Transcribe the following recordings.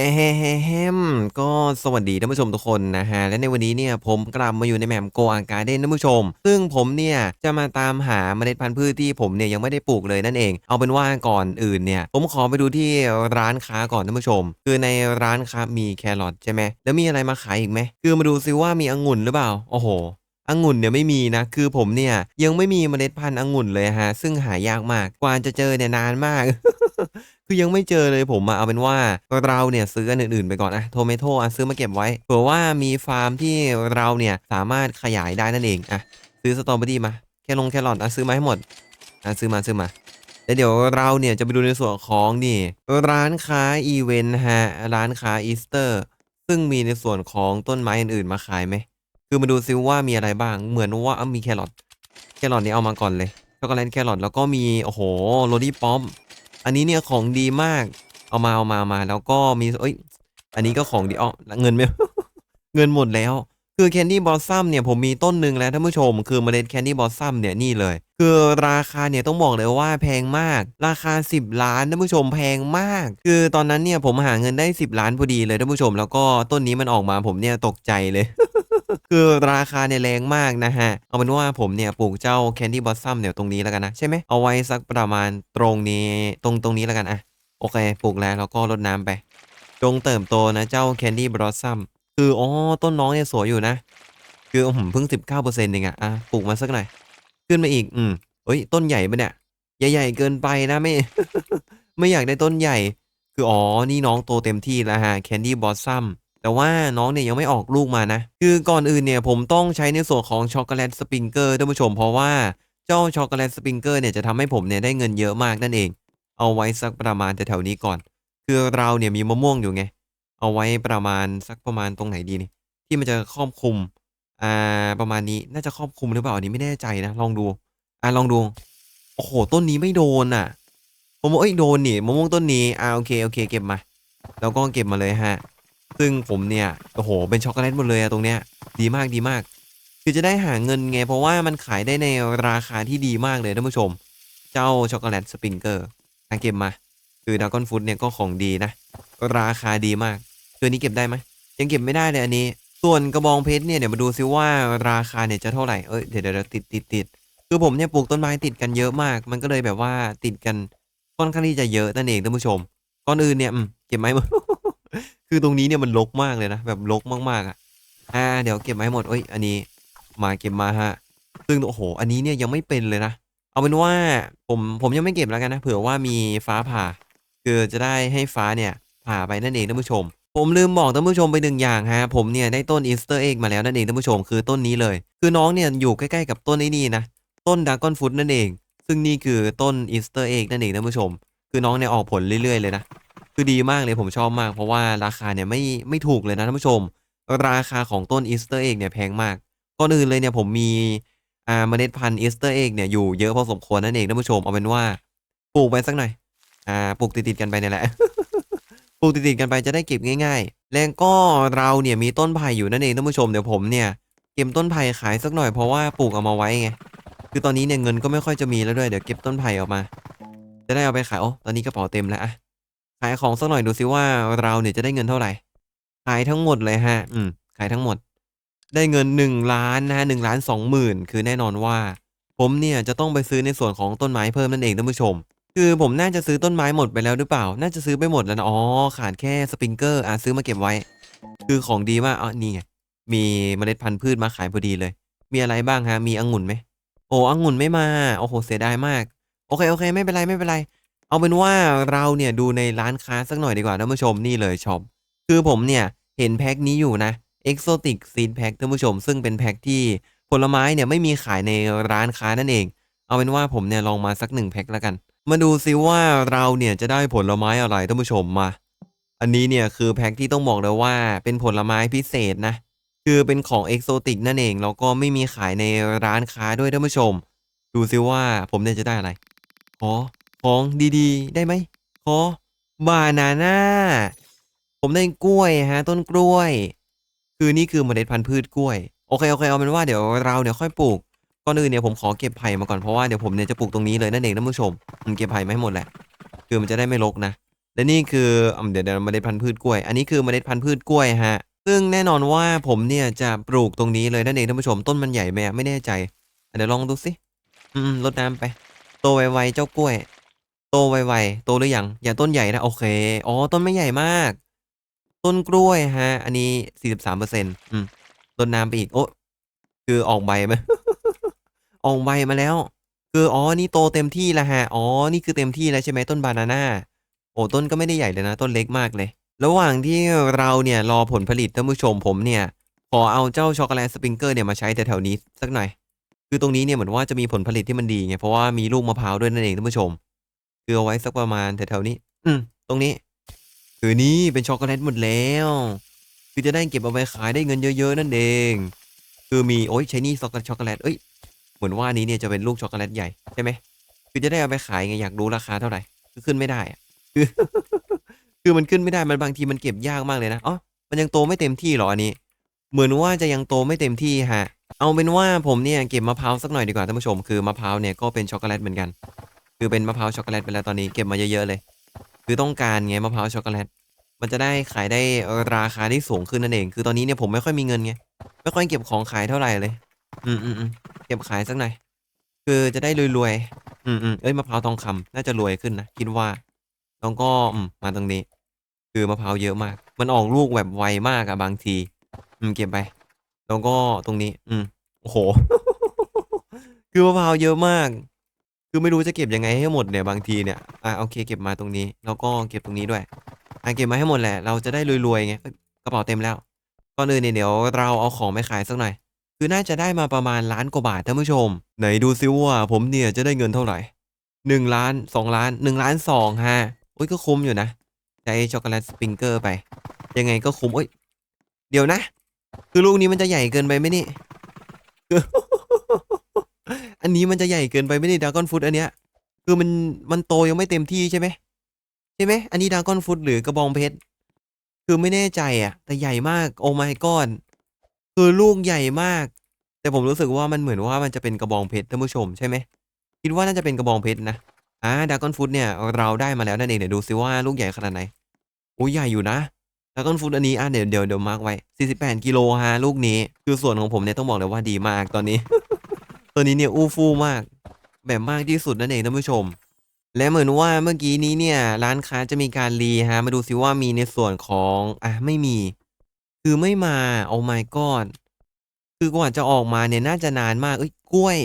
แอะแฮแฮแฮมก็สวัสดีท่านผู้ชมทุกคนนะฮะ และในวันนี้เนี่ยผมกลับมาอยู่ในแมปโกอาการ์เด้นท่านผู้ชม ซึ่งผมเนี่ยจะมาตามหาเมล็ดพันธุ์พืชที่ผมเนี่ยยังไม่ได้ปลูกเลยนั่นเอง เอาเป็นว่าก่อนอื่นเนี่ยผมขอไปดูที่ร้านค้าก่อนท่านผู้ชม คือในร้านค้ามีแครอทใช่ไหมแล้วมีอะไรมาขายอีกไหมคือมาดูซิว่ามีองุ่นหรือเปล่า โอ้โหองุ่นเนี่ยไม่มีนะ คือผมเนี่ยยังไม่มีเมล็ดพันธุ์องุ่นเลยฮะ ซึ่งหายากมาก กว่าจะเจอเนี่ยนานมาก คือยังไม่เจอเลยผมอะเอาเป็นว่าเราเนี่ยซื้ออันอื่นๆไปก่อนอะโทเมโต้อะซื้อมาเก็บไว้เผื่อว่ามีฟาร์มที่เราเนี่ยสามารถขยายได้นั่นเองอะซื้อสตรอเบอรี่มาแค่ลงแครอทอะซื้อมาให้หมดอะซื้อมาซื้อมาแล้วเดี๋ยวเราเนี่ยจะไปดูในส่วนของนี่ร้านค้าอีเวนต์ฮะร้านค้าอีสเตอร์ ซึ่งมีในส่วนของต้นไม้อื่นๆมาขายไหมคือมาดูซิว่ามีอะไรบ้างเหมือนว่าเอามีแครอทแครอทนี่เอามาก่อนเลยช็อกโกแลตแครอทแล้วก็มีโอ้โหโรดี้ป๊อม อันนี้เนี่ยของดีมาก เอามาเอามามาแล้วก็มีเอ้ย อันนี้ก็ของดีอ๋อเงินไม่ เงินหมดแล้ว คือแคนดี้บอสซัมเนี่ยผมมีต้นหนึ่งแล้วท่านผู้ชม คือเมล็ดแคนดี้บอสซัมเนี่ยนี่เลย คือราคาเนี่ยต้องบอกเลยว่าแพงมาก ราคา 10 ล้านท่านผู้ชมแพงมาก คือตอนนั้นเนี่ยผมหาเงินได้ 10 ล้านพอดีเลยท่านผู้ชม แล้วก็ต้นนี้มันออกมาผมเนี่ยตกใจเลย คือราคาเนี่ยแรงมากนะฮะ เอาเป็นว่าผมเนี่ยปลูกเจ้าแคนดี้บอสซัมเนี่ยตรงนี้แล้วกันนะ ใช่ไหมเอาไว้สักประมาณตรงนี้ตรงตรงนี้แล้วกันอะโอเคปลูกแล้วแล้วก็รดน้ำไป จงเติบโตนะเจ้าแคนดี้บอสซัมคืออ๋อต้นน้องเนี่ยสวยอยู่นะ คือผมเพิ่งสิบเก้าเปอร์เซ็นต์เองอะอะปลูกมาสักหน่อย ขึ้นมาอีก อืมเฮ้ยต้นใหญ่ปะเนี่ยใหญ่ๆเกินไปนะไม่ ไม่อยากได้ต้นใหญ่ คืออ๋อนี่น้องโตเต็มที่แล้วฮะแคนดี้บอสซัม แต่ว่าน้องเนี่ยยังไม่ออกลูกมานะ คือก่อนอื่นเนี่ยผมต้องใช้ในส่วนของช็อกโกแลตสปริงเกอร์ท่านผู้ชมเพราะว่าเจ้าช็อกโกแลตสปริงเกอร์เนี่ยจะทำให้ผมเนี่ยได้เงินเยอะมากนั่นเอง เอาไว้สักประมาณแถวๆนี้ก่อน คือเราเนี่ยมีมะม่วงอยู่ไง เอาไว้ประมาณสักประมาณตรงไหนดีนี่ที่มันจะครอบคลุมอ่าประมาณนี้น่าจะครอบคลุมหรือเปล่าอันนี้ไม่แน่ใจนะลองดูอ่าลองดูโอ้โหต้นนี้ไม่โดนอะผมว่าเอ้ยโดนนี่มะม่วงต้นนี้อ่าโอเคโอเค เก็บมา แล้วก็เก็บมาเลยฮะ ซึ่งผมเนี่ยโอ้โหเป็นช็อกโกแลตหมดเลยอะตรงเนี้ยดีมากดีมาก คือจะได้หาเงินไง เพราะว่ามันขายได้ในราคาที่ดีมากเลยท่านผู้ชม เจ้าช็อกโกแลตสปริงเกอร์อะเก็บมา คือดากอนฟูดเนี่ยก็ของดีนะ ราคาดีมากคืออนนี้เก็บได้ไหมยังเก็บไม่ได้เลยอันนี้ ส่วนกระบองเพชรเนี่ยเดี๋ยวมาดูซิว่าราคาเนี่ยจะเท่าไหร่เอ้ยเดี๋ยวเดี๋ยวติดติดติดคือผมเนี่ยปลูกต้นไม้ติดกันเยอะมาก มันก็เลยแบบว่าติดกันค่อนข้างที่จะเยอะนั่นเองท่านผู้ชมก่อนอื่นเนี่ยเก็บไม้หมด คือตรงนี้เนี่ยมันรกมากเลยนะแบบรกมากๆอะอ่าเดี๋ยวเก็บไม้หมดเอ้ยอันนี้มาเก็บมาฮะซึ่งโอ้โห อันนี้เนี่ยยังไม่เป็นเลยนะเอาเป็นว่าผมผมยังไม่เก็บแล้วกันนะเผื่อว่ามีฟ้าผ่าคือจะได้ให้ฟ้าเนี่ยผ่าไปนั่นเองท่านผู้ชม ผมลืมบอกท่านผู้ชมไปหนึ่งอย่างฮะผมเนี่ยได้ต้นอีสเตอร์เอ็กมาแล้วนั่นเองท่านผู้ชมคือต้นนี้เลย คือน้องเนี่ยอยู่ใกล้ๆกับต้นไอ้นี่นะต้นดากอนฟุตนั่นเอง ซึ่งนี่คือต้นอีสเตอร์เอ็กนั่นเองท่านผู้ชม คือน้องเนี่ยออกผลเรื่อยๆเลยนะ คือดีมากเลยผมชอบมาก เพราะว่าราคาเนี่ยไม่ไม่ถูกเลยนะท่านผู้ชม ราคาของต้นอีสเตอร์เอกเนี่ยแพงมากก่อนอื่นเลยเนี่ยผมมีอ่าเมล็ดพันธุ์อีสเตอร์เอกเนี่ยอยู่เยอะพอสมควรนั่นเองท่านผู้ชมเอาเป็นว่าปลูกไปสักหน่อยอ่าปลูกติดๆกันไปเนี่ยแหละปลูกติดๆกันไปจะได้เก็บง่ายๆ แล้วก็เราเนี่ยมีต้นไผ่อยู่นั่นเองท่านผู้ชมเดี๋ยวผมเนี่ยเก็บต้นไผ่ขายสักหน่อยเพราะว่าปลูกเอามาไว้ไงคือตอนนี้เนี่ยเงินก็ไม่ค่อยจะมีแล้วด้วยเดี๋ยวเก็บต้นไผ่ออกมา จะได้เอาไปขายโอ้ตอนนี้กระเป๋าเต็มแล้วอะ ขายของสักหน่อยดูซิว่าเราเนี่ยจะได้เงินเท่าไหร่ ขายทั้งหมดเลยฮะ อืม ขายทั้งหมด ได้เงินหนึ่งล้านนะฮะหนึ่งล้านสองหมื่นคือแน่นอนว่า ผมเนี่ยจะต้องไปซื้อในส่วนของต้นไม้เพิ่มนั่นเองท่านผู้ชม คือผมน่าจะซื้อต้นไม้หมดไปแล้วหรือเปล่า น่าจะซื้อไปหมดแล้วนะอ๋อขาดแค่สปริงเกอร์อะซื้อมาเก็บไว้ คือของดีมากอ๋อนี่ไงมีเมล็ดพันธุ์พืชมาขายพอดีเลย มีอะไรบ้างฮะ มีองุ่นไหม โอ้องุ่นไม่มา โอ้โห เสียดายมาก โอเค โอเค ไม่เป็นไร ไม่เป็นไร เอาเป็นว่าเราเนี่ยดูในร้านค้าสักหน่อยดีกว่าท่านผู้ชมนี่เลยช็อปคือผมเนี่ยเห็นแพ็คนี้อยู่นะ Exotic Seed Pack ท่านผู้ชม ซึ่งเป็นแพ็คที่ผลไม้เนี่ยไม่มีขายในร้านค้านั่นเอง เอาเป็นว่าผมเนี่ยลองมาสักหนึ่งแพ็คแล้วกัน มาดูซิว่าเราเนี่ยจะได้ผลไม้อะไรท่านผู้ชมมา อันนี้เนี่ยคือแพ็คที่ต้องบอกเลยว่าเป็นผลไม้พิเศษนะคือเป็นของเอกโซติกนั่นเองแล้วก็ไม่มีขายในร้านค้าด้วยท่านผู้ชม ดูซิว่าผมเนี่ยจะได้อะไรขอ ของดีๆ ได้ไหมขอบานาน่าผมได้กล้วยฮะ ต้นกล้วย คือนี่คือเมล็ดพันธุ์พืชกล้วยโอเคโอเคเอาเป็นว่าเดี๋ยวเราเนี่ยค่อยปลูกก่อนอื่นเนี่ยผมขอเก็บไผ่มาก่อนเพราะว่าเดี๋ยวผมเนี่ยจะปลูกตรงนี้เลยนั่นเองท่านผู้ชมผมเก็บไผ่มาให้หมดแหละคือมันจะได้ไม่รกนะและนี่คืออืมเดี๋ยวเดี๋ยวเมล็ดพันธุ์พืชกล้วย อันนี้คือเมล็ดพันธุ์พืชกล้วยฮะซึ่งแน่นอนว่าผมเนี่ยจะปลูกตรงนี้เลยนั่นเองท่านผู้ชมต้นมันใหญ่ไหมไม่แน่ใจเดี๋ยวลองดูสิอืมรดน้ำไปโตไวๆเจ้ากล้วย โตไวๆ โตหรือยัง อย่าต้นใหญ่นะ โอเค อ๋อ ต้นไม่ใหญ่มาก ต้นกล้วยฮะ อันนี้สี่สิบสามเปอร์เซ็นต์อืมรดน้ำไปอีก โอ้คือออกใบไหมออกใบมาแล้ว คือ อ๋อ นี่โตเต็มที่แล้วฮะ อ๋อ นี่คือเต็มที่แล้วใช่ไหมต้นบานาน่า โอ้ต้นก็ไม่ได้ใหญ่เลยนะ ต้นเล็กมากเลย ระหว่างที่เราเนี่ยรอผลผลิตท่านผู้ชมผมเนี่ย ขอเอาเจ้าช็อกโกแลตสปริงเกอร์เนี่ยมาใช้แถวๆนี้สักหน่อย คือตรงนี้เนี่ยเหมือนว่าจะมีผลผลิตที่มันดีไง เพราะว่ามีลูกมะพร้าวด้วยนั่นเองท่านผู้ชม คือเอาไว้สักประมาณแถวๆนี้ อืม ตรงนี้ คือนี่เป็นช็อกโกแลตหมดแล้ว คือจะได้เก็บเอาไปขายได้เงินเยอะๆนั่นเอง คือมีโอ้ยใช้นี่ช็อกโกแลตช็อกโกแลตเอ้ย เหมือนว่าอันนี้เนี่ยจะเป็นลูกช็อกโกแลตใหญ่ใช่ไหม คือจะได้เอาไปขายไงอยากรู้ราคาเท่าไหร่ คือขึ้นไม่ได้อะคือคือมันขึ้นไม่ได้มันบางทีมันเก็บยากมากเลยนะอ๋อมันยังโตไม่เต็มที่เหรออันนี้ เหมือนว่าจะยังโตไม่เต็มที่ฮะ เอาเป็นว่าผมเนี่ยเก็บมะพร้าวสักหน่อยดีกว่าท่านผู้ชม คือมะพร้าวเนี่ยก็เป็นช็อกโกแลตเหมือนกัน คือเป็นมะพร้าวช็อกโกแลตไปแล้วตอนนี้เก็บมาเยอะๆเลย คือต้องการไงมะพร้าวช็อกโกแลตมันจะได้ขายได้ราคาที่สูงขึ้นนั่นเอง คือตอนนี้เนี่ยผมไม่ค่อยมีเงินไงไม่ค่อยเก็บของขายเท่าไหร่เลย อืมอืมอืมเก็บขายสักหน่อยคือจะได้รวยๆอืมอืมเอ้ยมะพร้าวทองคำน่าจะรวยขึ้นนะคิดว่าแล้วก็อืมมาตรงนี้ คือมะพร้าวเยอะมาก มันออกลูกแบบไวมากอะบางที อืมเก็บไป แล้วก็ตรงนี้ อืมโอ้โห คือมะพร้าวเยอะมาก คือไม่รู้จะเก็บยังไงให้หมดเนี่ยบางทีเนี่ยอะโอเคเก็บมาตรงนี้แล้วก็เก็บตรงนี้ด้วยอะเก็บมาให้หมดแหละ เราจะได้รวยๆไงกระเป๋าเต็มแล้วก่อนอื่นเนี่ยเดี๋ยวเราเอาของไปขายสักหน่อย คือน่าจะได้มาประมาณล้านกว่าบาทท่านผู้ชม ไหนดูซิว่าผมเนี่ยจะได้เงินเท่าไหร่หนึ่งล้านสองล้านหนึ่งล้านสองฮะโอ้ยก็คุ้มอยู่นะใช้ช็อกโกแลตสปริงเกอร์ไป ยังไงก็คุ้มโอ้ยเดี๋ยวนะ คือลูกนี้มันจะใหญ่เกินไปไหมนี่ อันนี้มันจะใหญ่เกินไปไหมนี่ดากอนฟุตอันเนี้ย คือมันมันโตยังไม่เต็มที่ใช่ไหมใช่ไหมอันนี้ดากอนฟุตหรือกระบองเพชรคือไม่แน่ใจอะ แต่ใหญ่มากโอ้ my god คือลูกใหญ่มาก แต่ผมรู้สึกว่ามันเหมือนว่ามันจะเป็นกระบองเพชรท่านผู้ชมใช่ไหมคิดว่าน่าจะเป็นกระบองเพชรนะอ่าดากอนฟุตเนี่ยเราได้มาแล้วนั่นเองเดี๋ยวดูซิว่าลูกใหญ่ขนาดไหนโอ้ยใหญ่อยู่นะดากอนฟุตอันนี้อะเดี๋ยวเดี๋ยวเดี๋ยวมาร์กไว้ 48 กิโลฮะลูกนี้ คือส่วนของผมเนี่ยต้องบอกเลยว่าดีมากตอนนี้ ตัวนี้เนี่ยอู้ฟู่มาก แบบมากที่สุดนั่นเองท่านผู้ชม และเหมือนว่าเมื่อกี้นี้เนี่ย ร้านค้าจะมีการรีฮะ มาดูซิว่ามีในส่วนของอะไม่มี คือไม่มาโอ้ my god คือกว่าจะออกมาเนี่ยน่าจะนานมากเอ้ยกล้วย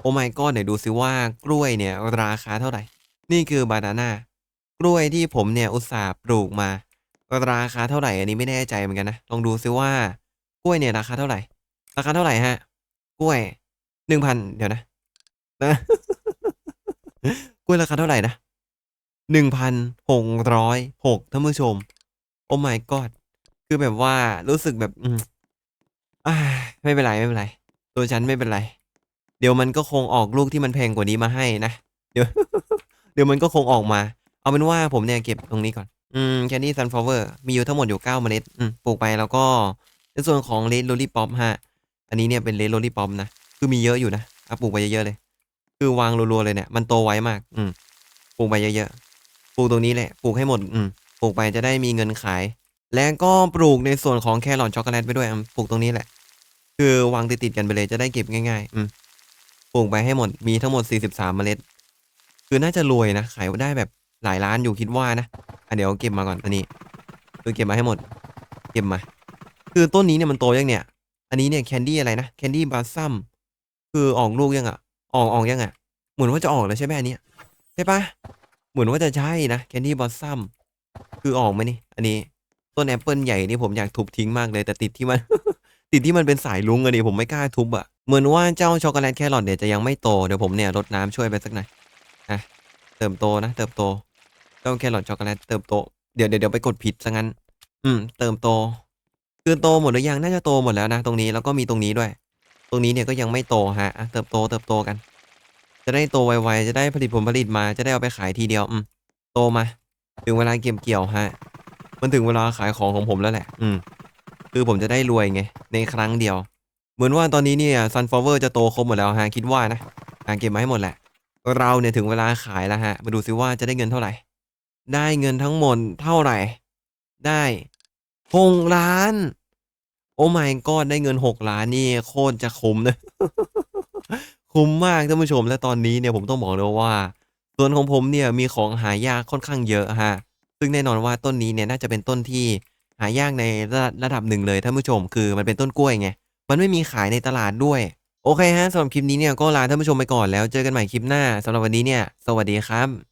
โอ้ my god เดี๋ยวดูซิว่ากล้วยเนี่ยราคาเท่าไหร่ นี่คือบานาน่ากล้วยที่ผมเนี่ยอุตส่าห์ปลูกมาราคาเท่าไหร่อันนี้ไม่แน่ใจเหมือนกันนะลองดูซิว่ากล้วยเนี่ยราคาเท่าไหร่ ราคาเท่าไหร่ฮะ กล้วย หนึ่งพันเดี๋ยวนะนะกล้วยราคาเท่าไหร่นะหนึ่งพันหกร้อยหกท่านผู้ชม โอ้ my god คือแบบว่ารู้สึกแบบ อืมอ่าไม่เป็นไรไม่เป็นไร ตัวฉันไม่เป็นไร เดี๋ยวมันก็คงออกลูกที่มันแพงกว่านี้มาให้นะเดี๋ยว เดี๋ยวมันก็คงออกมา เอาเป็นว่าผมเนี่ยเก็บตรงนี้ก่อน อืมแคนดี้ซันฟลาวเวอร์มีอยู่ทั้งหมดอยู่เก้าเมล็ดอืมปลูกไปแล้วก็ในส่วนของเลดโรลลี่ป๊อปฮะ อันนี้เนี่ยเป็นเลดโรลลี่ป๊อปนะ คือมีเยอะอยู่นะเอาปลูกไปเยอะๆเลย คือวางรัวๆเลยเนี่ย มันโตไวมาก อืมปลูกไปเยอะๆปลูกตรงนี้แหละปลูกให้หมด อืมปลูกไปจะได้มีเงินขาย และก็ปลูกในส่วนของแครอทช็อกโกแลตไปด้วยปลูกตรงนี้แหละ คือวางติดๆกันไปเลยจะได้เก็บง่ายๆ อืมปลูกไปให้หมดมีทั้งหมด 43 เมล็ด คือน่าจะรวยนะขายได้แบบหลายล้านอยู่คิดว่านะอะเดี๋ยวเก็บมาก่อนอันนี้คือเก็บมาให้หมด เก็บมา คือต้นนี้เนี่ยมันโตยังเนี่ย อันนี้เนี่ยแคนดี้อะไรนะแคนดี้บาซัม คือออกลูกยังอะออกออกยังอะเหมือนว่าจะออกแล้วใช่ไหมอันนี้ใช่ปะเหมือนว่าจะใช่นะแคนดี้บอสซัมคือออกไหมนี่ อันนี้ต้นแอปเปิลใหญ่นี่ผมอยากทุบทิ้งมากเลยแต่ติดที่มัน ติดที่มันเป็นสายลุงอันนี้ผมไม่กล้าทุบอะเหมือนว่าเจ้าช็อกโกแลตแครอทเนี่ยจะยังไม่โตเดี๋ยวผมเนี่ยรดน้ำช่วยไปสักหน่อยอะเติมโตนะเติมโตเจ้าแครอทช็อกโกแลตเติมโตเดี๋ยวเดี๋ยวเดี๋ยวไปกดผิดซะงั้น อืม เติมโต คือโตหมดหรือยังน่าจะโตหมดแล้วนะตรงนี้แล้วก็มีตรงนี้ด้วย ตรงนี้เนี่ยก็ยังไม่โตฮะเติบโตเติบโตกัน จะได้โตไวๆจะได้ผลิตผลผลิตมาจะได้เอาไปขายทีเดียวอืมโตมา ถึงเวลาเก็บเกี่ยวฮะ มันถึงเวลาขายของของผมแล้วแหละ อืมคือผมจะได้รวยไงในครั้งเดียว เหมือนว่าตอนนี้เนี่ยซันฟลาวเวอร์จะโตครบหมดแล้วฮะคิดว่านะอะเก็บมาให้หมดแหละ เราเนี่ยถึงเวลาขายแล้วฮะ มาดูซิว่าจะได้เงินเท่าไหร่ ได้เงินทั้งหมดเท่าไหร่ ได้หกล้าน โอ้ my god ได้เงิน 6 ล้านนี่โคตรจะคุ้มนะ คุ้มมากท่านผู้ชมและตอนนี้เนี่ยผมต้องบอกเลยว่าสวนของผมเนี่ยมีของหายากค่อนข้างเยอะฮะซึ่งแน่นอนว่าต้นนี้เนี่ยน่าจะเป็นต้นที่หายากในระระดับหนึ่งเลยท่านผู้ชมคือมันเป็นต้นกล้วยไงมันไม่มีขายในตลาดด้วย โอเคฮะสำหรับคลิปนี้เนี่ยก็ลาท่านผู้ชมไปก่อนแล้วเจอกันใหม่คลิปหน้าสำหรับวันนี้เนี่ย สวัสดีครับ